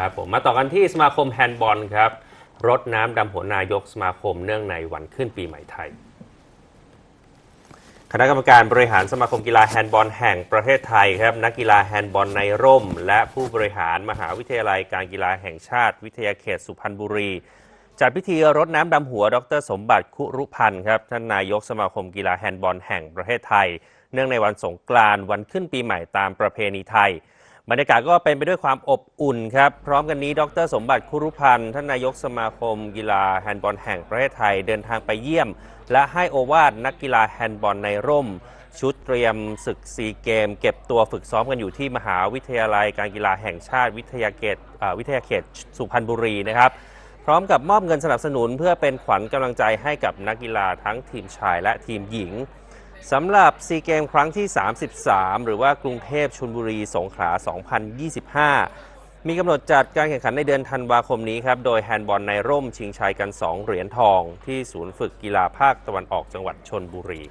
ครับผมมาต่อกันที่สมาคมแฮนด์บอลครับรดน้ำดำหัวนายกสมาคมเนื่องในวันขึ้นปีใหม่ไทย คณะกรรมการบริหารสมาคมกีฬาแฮนด์บอลแห่งประเทศไทยครับนักกีฬาแฮนด์บอลในร่ม และผู้บริหารมหาวิทยาลัยการกีฬาแห่งชาติ วิทยาเขตสุพรรณบุรี จัดพิธีรดน้ำดำหัว ดร สมบัติคุรุพันธ์ครับท่านนายกสมาคมกีฬาแฮนด์บอลแห่งประเทศไทย เนื่องในวันสงกรานต์วันขึ้นปีใหม่ตามประเพณีไทย บรรยากาศก็เป็นไปด้วยความอบอุ่นครับ พร้อมกันนี้ดรสมบัติคุรุพันธ์ท่านนายกสมาคม กีฬาแฮนด์บอลแห่งประเทศไทยเดินทางไปเยี่ยม และให้โอวาทนักกีฬาแฮนด์บอลในร่ม ชุดเตรียมศึกซีเกม เก็บตัวฝึกซ้อมกันอยู่ที่มหาวิทยาลัยการกีฬาแห่งชาติวิทยาเขตอ่าวิทยาเขตสุพรรณบุรีนะครับพร้อมกับมอบเงินสนับสนุนเพื่อเป็นขวัญกำลังใจให้กับนักกีฬาทั้งทีมชายและทีมหญิง สำหรับซีเกมครั้งที่ 33 หรือว่ากรุงเทพชลบุรีสงขลา 2025 มีกำหนดจัดการแข่งขันในเดือนธันวาคมนี้ครับ โดยแฮนด์บอลในร่มชิงชัยกัน 2 เหรียญทอง ที่ศูนย์ฝึกกีฬาภาคตะวันออกจังหวัดชนบุรี